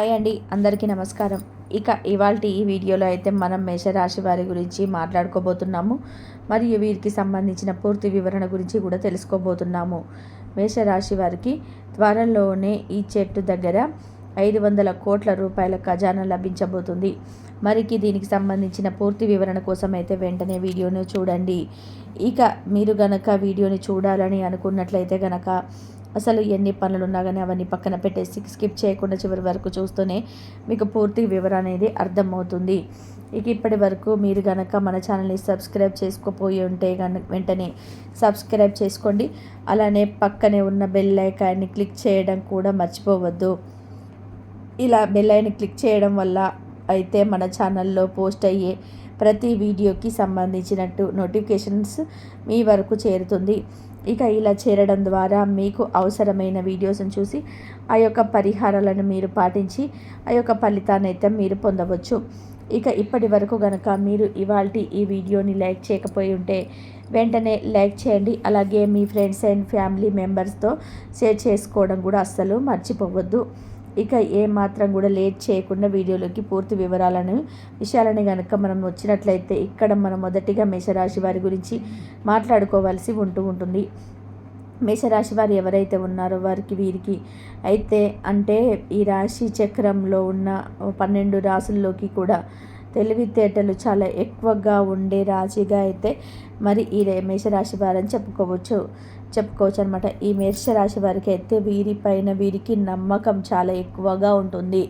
Hi అండి అందరికీ నమస్కారం. ఇక ఇవాళ ఈ వీడియోలో అయితే మనం మేషరాశి వారి గురించి మాట్లాడుకోబోతున్నాము. మరియు వీరికి సంబంధించిన పూర్తి వివరణ గురించి కూడా తెలుసుకోబోతున్నాము. మేషరాశి వారికి త్వరలోనే ఈ చెట్టు దగ్గర ఐదు వందల కోట్ల రూపాయల ఖజానా లభించబోతుంది. మరికి దీనికి సంబంధించిన పూర్తి వివరణ కోసం అయితే వెంటనే వీడియోను చూడండి. ఇక మీరు గనక వీడియోని చూడాలని అనుకున్నట్లయితే గనక అసలు ఎన్ని పనులు ఉన్నా కానీ అవన్నీ పక్కన పెట్టేసి స్కిప్ చేయకుండా చివరి వరకు చూస్తూనే మీకు పూర్తి వివరం అనేది అర్థమవుతుంది. ఇక ఇప్పటి వరకు మీరు కనుక మన ఛానల్ని సబ్స్క్రైబ్ చేసుకోపోయి ఉంటే కనుక వెంటనే సబ్స్క్రైబ్ చేసుకోండి. అలానే పక్కనే ఉన్న బెల్ ఐకాన్ని క్లిక్ చేయడం కూడా మర్చిపోవద్దు. ఇలా బెల్ ఐని క్లిక్ చేయడం వల్ల అయితే మన ఛానల్లో పోస్ట్ అయ్యే ప్రతి వీడియోకి సంబంధించినట్టు నోటిఫికేషన్స్ మీ వరకు చేరుతుంది. ఇక ఇలా చేరడం ద్వారా మీకు అవసరమైన వీడియోస్ని చూసి ఆ యొక్క పరిహారాలను మీరు పాటించి ఆ యొక్క ఫలితాన్ని అయితే మీరు పొందవచ్చు. ఇక ఇప్పటి వరకు కనుక మీరు ఇవాళ ఈ వీడియోని లైక్ చేయకపోయి ఉంటే వెంటనే లైక్ చేయండి. అలాగే మీ ఫ్రెండ్స్ అండ్ ఫ్యామిలీ మెంబర్స్తో షేర్ చేసుకోవడం కూడా అస్సలు మర్చిపోవద్దు. ఇక ఏ మాత్రం కూడా లేట్ చేయకుండా వీడియోలోకి పూర్తి వివరాలను విషయాలని కనుక మనం వచ్చినట్లయితే ఇక్కడ మనం మొదటిగా మేషరాశి వారి గురించి మాట్లాడుకోవాల్సి ఉంటూ ఉంటుంది. మేషరాశి వారు ఎవరైతే ఉన్నారో వారికి వీరికి అయితే అంటే ఈ రాశి చక్రంలో ఉన్న పన్నెండు రాసుల్లోకి కూడా తెలివితేటలు చాలా ఎక్కువగా ఉండే రాశిగా అయితే మరి ఈ మేషరాశి వారని చెప్పుకోవచ్చు. చెప్పుకోవచ్చు అనమాట ఈ మేషరాశి వారికి అయితే వీరిపైన వీరికి నమ్మకం చాలా ఎక్కువగా ఉంటుంది.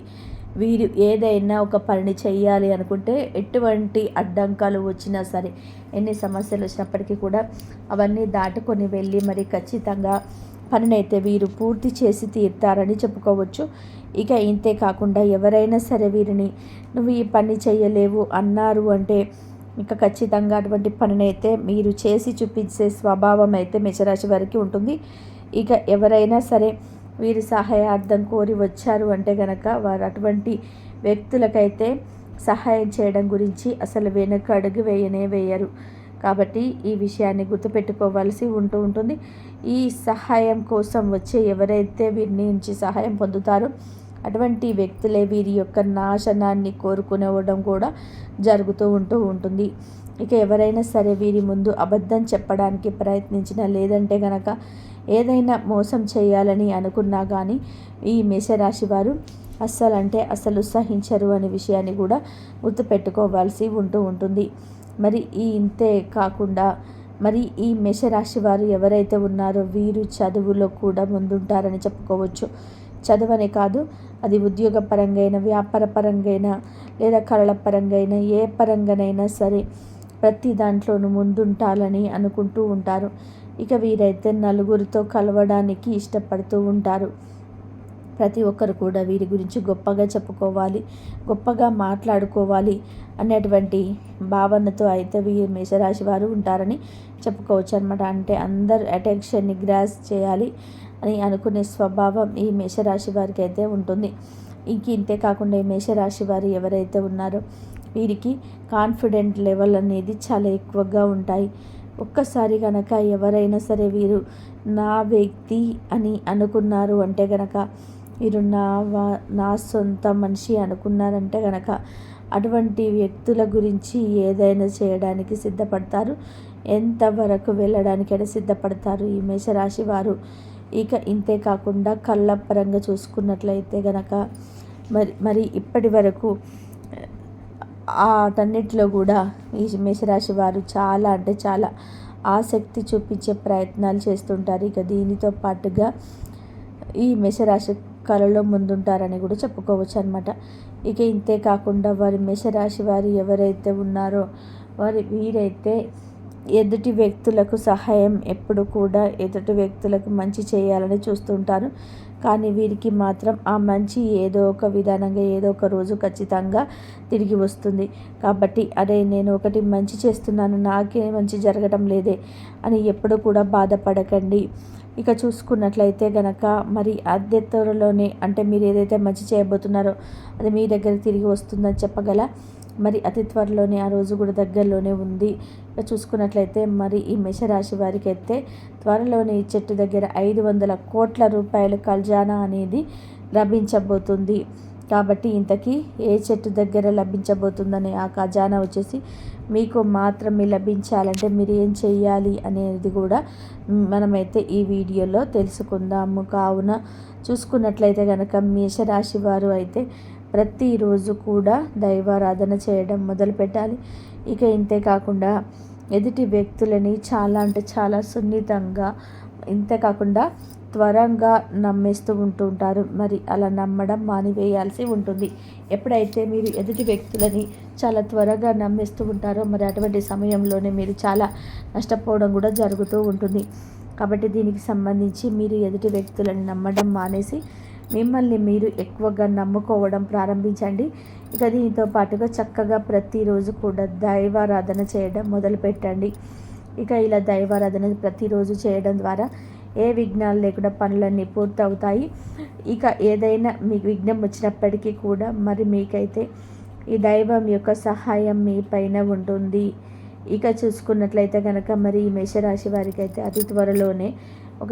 వీరు ఏదైనా ఒక పని చేయాలి అనుకుంటే ఎటువంటి అడ్డంకాలు వచ్చినా సరే ఎన్ని సమస్యలు వచ్చినప్పటికీ కూడా అవన్నీ దాటుకొని వెళ్ళి మరి ఖచ్చితంగా పనినైతే వీరు పూర్తి చేసి తీరుతారని చెప్పుకోవచ్చు. ఇక ఇంతే కాకుండా ఎవరైనా సరే వీరిని నువ్వు ఈ పని చేయలేవు అన్నారు అంటే ఇంకా ఖచ్చితంగా అటువంటి పనినైతే మీరు చేసి చూపించే స్వభావం అయితే మేషరాశి వారికి ఉంటుంది. ఇక ఎవరైనా సరే వీరి సహాయార్థం కోరి వచ్చారు అంటే గనక వారు అటువంటి వ్యక్తులకైతే సహాయం చేయడం గురించి అసలు వెనక అడుగు వేయనే వేయరు. కాబట్టి ఈ విషయాన్ని గుర్తుపెట్టుకోవాల్సి ఉంటూ ఉంటుంది. ఈ సహాయం కోసం వచ్చే ఎవరైతే వీరి నుంచి సహాయం పొందుతారో అటువంటి వ్యక్తులే వీరి యొక్క నాశనాన్ని కోరుకునేవడం కూడా జరుగుతూ ఉంటూ ఉంటుంది. ఇక ఎవరైనా సరే వీరి ముందు అబద్ధం చెప్పడానికి ప్రయత్నించినా లేదంటే గనక ఏదైనా మోసం చేయాలని అనుకున్నా కానీ ఈ మేషరాశి వారు అస్సలు అంటే అసలు సహించరు అనే విషయాన్ని కూడా గుర్తుపెట్టుకోవాల్సి ఉంటూ ఉంటుంది. మరి ఈ ఇంతే కాకుండా మరి ఈ మేషరాశి వారు ఎవరైతే ఉన్నారో వీరు చదువులో కూడా ముందుంటారని చెప్పుకోవచ్చు. చదువనే కాదు. అది ఉద్యోగ పరంగా వ్యాపార పరంగా లేదా కళల పరంగా ఏ పరంగానైనా సరే ప్రతి దాంట్లోనూ ముందుంటాలని అనుకుంటూ ఉంటారు. ఇక వీరైతే నలుగురితో కలవడానికి ఇష్టపడుతూ ఉంటారు. ప్రతి ఒక్కరు కూడా వీరి గురించి గొప్పగా చెప్పుకోవాలి గొప్పగా మాట్లాడుకోవాలి అనేటువంటి భావనతో అయితే వీరి మేషరాశి వారు ఉంటారని చెప్పుకోవచ్చు అనమాట అంటే అందరు అటెన్షన్ని గ్రాస్ చేయాలి. అని అనుకునే స్వభావం ఈ మేషరాశి వారికి అయితే ఉంటుంది. ఇంక ఇంతే కాకుండా ఈ మేషరాశి వారు ఎవరైతే ఉన్నారో వీరికి కాన్ఫిడెంట్ లెవెల్ అనేది చాలా ఎక్కువగా ఉంటాయి. ఒక్కసారి కనుక ఎవరైనా సరే వీరు నా వ్యక్తి అని అనుకున్నారు అంటే గనక వీరు నా వా నా సొంత మనిషి అనుకున్నారంటే గనక అటువంటి వ్యక్తుల గురించి ఏదైనా చేయడానికి సిద్ధపడతారు. ఎంతవరకు వెళ్ళడానికైనా సిద్ధపడతారు ఈ మేషరాశి వారు. ఇక ఇంతే కాకుండా కళ్ళ పరంగా చూసుకున్నట్లయితే గనక మరి మరి ఇప్పటి వరకు ఆటన్నిటిలో కూడా ఈ మేషరాశి వారు చాలా అంటే చాలా ఆసక్తి చూపించే ప్రయత్నాలు చేస్తుంటారు. ఇక దీనితో పాటుగా ఈ మేషరాశి కళలో ముందుంటారని కూడా చెప్పుకోవచ్చు అనమాట ఇక ఇంతే కాకుండా వారి మేషరాశి వారు ఎవరైతే ఉన్నారో వారి వీరైతే ఎదుటి వ్యక్తులకు సహాయం ఎప్పుడు కూడా ఎదుటి వ్యక్తులకు మంచి చేయాలని చూస్తుంటారు. కానీ వీరికి మాత్రం ఆ మంచి ఏదో ఒక విధానంగా ఏదో ఒక రోజు ఖచ్చితంగా తిరిగి వస్తుంది. కాబట్టి అరే నేను ఒకటి మంచి చేస్తున్నాను నాకే మంచి జరగడం లేదే అని ఎప్పుడు కూడా బాధపడకండి. ఇక చూసుకున్నట్లయితే గనక మరి అద్దె త్వరలోనే అంటే మీరు ఏదైతే మంచి చేయబోతున్నారో అది మీ దగ్గర తిరిగి వస్తుందని చెప్పగల. మరి అతి త్వరలోనే ఆ రోజు కూడా దగ్గరలోనే ఉంది. చూసుకున్నట్లయితే మరి ఈ మేషరాశి వారికి అయితే త్వరలోనే ఈ చెట్టు దగ్గర ఐదు వందల కోట్ల రూపాయల ఖజానా అనేది లభించబోతుంది. కాబట్టి ఇంతకీ ఏ చెట్టు దగ్గర లభించబోతుందనే ఆ ఖజానా వచ్చేసి మీకు మాత్రమే లభించాలంటే మీరు ఏం చేయాలి అనేది కూడా మనమైతే ఈ వీడియోలో తెలుసుకుందాము. కావున చూసుకున్నట్లయితే కనుక మేషరాశి వారు అయితే ప్రతిరోజు కూడా దైవారాధన చేయడం మొదలుపెట్టాలి. ఇక ఇంతే కాకుండా ఎదుటి వ్యక్తులని చాలా అంటే చాలా సున్నితంగా ఇంతే కాకుండా త్వరగా నమ్మేస్తూ ఉంటూ ఉంటారు. మరి అలా నమ్మడం మానివేయాల్సి ఉంటుంది. ఎప్పుడైతే మీరు ఎదుటి వ్యక్తులని చాలా త్వరగా నమ్మేస్తూ ఉంటారో మరి అటువంటి సమయంలోనే మీరు చాలా నష్టపోవడం కూడా జరుగుతూ ఉంటుంది. కాబట్టి దీనికి సంబంధించి మీరు ఎదుటి వ్యక్తులను నమ్మడం మానేసి మిమ్మల్ని మీరు ఎక్కువగా నమ్ముకోవడం ప్రారంభించండి. ఇక దీనితో పాటుగా చక్కగా ప్రతిరోజు కూడా దైవారాధన చేయడం మొదలుపెట్టండి. ఇక ఇలా దైవారాధన ప్రతిరోజు చేయడం ద్వారా ఏ విఘ్నాలు లేకుండా పనులన్నీ పూర్తవుతాయి. ఇక ఏదైనా మీకు విఘ్నం వచ్చినప్పటికీ కూడా మరి మీకైతే ఈ దైవం యొక్క సహాయం మీ పైన ఉంటుంది. ఇక చూసుకున్నట్లయితే కనుక మరి ఈ మేషరాశి వారికి అయితే అతి త్వరలోనే ఒక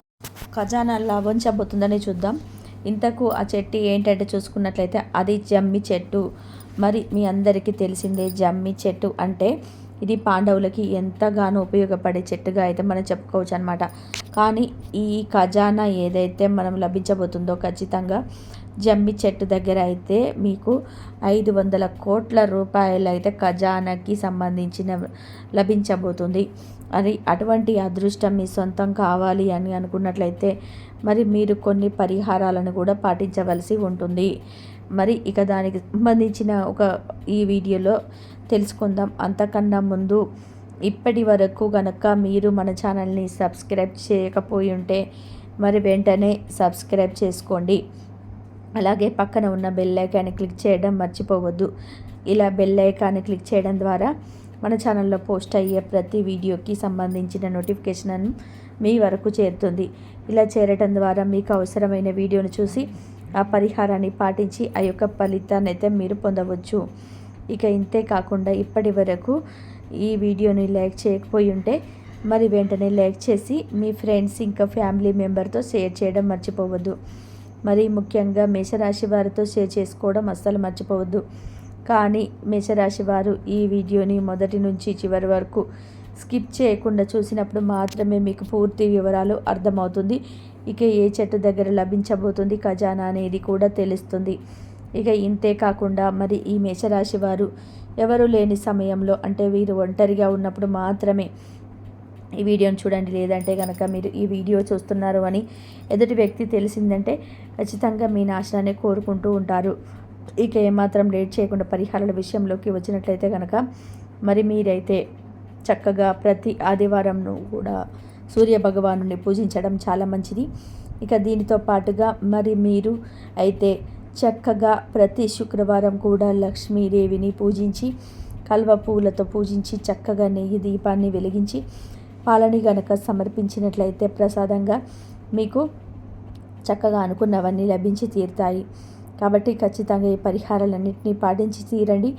ఖజానా లాభం చెబుతుందని చూద్దాం. ఇంతకు ఆ చెట్టు ఏంటంటే చూసుకున్నట్లయితే అది జమ్మి చెట్టు. మరి మీ అందరికీ తెలిసిందే జమ్మి చెట్టు అంటే ఇది పాండవులకి ఎంతగానో ఉపయోగపడే చెట్టుగా అయితే మనం చెప్పుకోవచ్చు అనమాట కానీ ఈ ఖజానా ఏదైతే మనం లభించబోతుందో ఖచ్చితంగా జమ్మి చెట్టు దగ్గర అయితే మీకు ఐదు వందల కోట్ల రూపాయలు అయితే ఖజానాకి సంబంధించిన లభించబోతుంది. అది అటువంటి అదృష్టం మీ సొంతం కావాలి అని అనుకున్నట్లయితే మరి మీరు కొన్ని పరిహారాలను కూడా పాటించవలసి ఉంటుంది. మరి ఇక దానికి సంబంధించిన ఒక ఈ వీడియోలో తెలుసుకుందాం. అంతకన్నా ముందు ఇప్పటి వరకు గనక మీరు మన ఛానల్ని సబ్స్క్రైబ్ చేయకపోయి ఉంటే మరి వెంటనే సబ్స్క్రైబ్ చేసుకోండి. అలాగే పక్కన ఉన్న బెల్ ఐకాన్ని క్లిక్ చేయడం మర్చిపోవద్దు. ఇలా బెల్ ఐకాన్ని క్లిక్ చేయడం ద్వారా మన ఛానల్లో పోస్ట్ అయ్యే ప్రతి వీడియోకి సంబంధించిన నోటిఫికేషన్ మీ వరకు చేరుతుంది. ఇలా చేరటం ద్వారా మీకు అవసరమైన వీడియోను చూసి ఆ పరిహారాన్ని పాటించి ఆ యొక్క ఫలితాన్ని అయితే మీరు పొందవచ్చు. ఇక ఇంతే కాకుండా ఇప్పటి వరకు ఈ వీడియోని లైక్ చేయకపోయి ఉంటే మరి వెంటనే లైక్ చేసి మీ ఫ్రెండ్స్ ఇంకా ఫ్యామిలీ మెంబర్తో షేర్ చేయడం మర్చిపోవద్దు. మరి ముఖ్యంగా మేషరాశి వారితో షేర్ చేసుకోవడం అస్సలు మర్చిపోవద్దు. కానీ మేషరాశి వారు ఈ వీడియోని మొదటి నుంచి చివరి వరకు స్కిప్ చేయకుండా చూసినప్పుడు మాత్రమే మీకు పూర్తి వివరాలు అర్థమవుతుంది. ఇక ఏ చెట్టు దగ్గర లభించబోతుంది ఖజానా అనేది కూడా తెలుస్తుంది. ఇక ఇంతే కాకుండా మరి ఈ మేషరాశి వారు ఎవరు లేని సమయంలో అంటే వీరు ఒంటరిగా ఉన్నప్పుడు మాత్రమే ఈ వీడియోని చూడండి. లేదంటే కనుక మీరు ఈ వీడియో చూస్తున్నారు అని ఎదుటి వ్యక్తి తెలిసిందంటే ఖచ్చితంగా మీ నాశనాన్ని కోరుకుంటూ ఉంటారు. ఇక ఏమాత్రం లేట్ చేయకుండా పరిహారాల విషయంలోకి వచ్చినట్లయితే కనుక మరి మీరైతే చక్కగా ప్రతి ఆదివారంను కూడా సూర్య భగవాను పూజించడం చాలా మంచిది. ఇక దీనితో పాటుగా మరి మీరు అయితే చక్కగా ప్రతి శుక్రవారం కూడా లక్ష్మీదేవిని పూజించి కల్వ పువ్వులతో పూజించి చక్కగా నెయ్యి దీపాన్ని వెలిగించి పాలని గనక సమర్పించినట్లయితే ప్రసాదంగా మీకు చక్కగా అనుకున్నవన్నీ లభించి తీరుతాయి. కాబట్టి ఖచ్చితంగా ఈ పరిహారాలన్నింటినీ పాటించి తీరండి.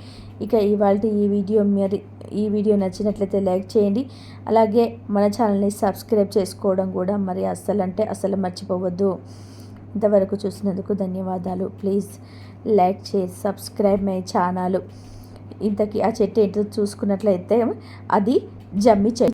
ఇక ఇవాళ ఈ వీడియో మరి ఈ వీడియో నచ్చినట్లయితే లైక్ చేయండి. అలాగే మన ఛానల్ని సబ్స్క్రైబ్ చేసుకోవడం కూడా మరి అస్సలు అంటే అసలు మర్చిపోవద్దు. ఇంతవరకు చూసినందుకు ధన్యవాదాలు. ప్లీజ్ లైక్ చేసి సబ్స్క్రైబ్ మై ఛానల్. ఇంతకీ ఆ చెట్టు ఏంటో చూసుకున్నట్లయితే అది జమ్మి చెట్టు.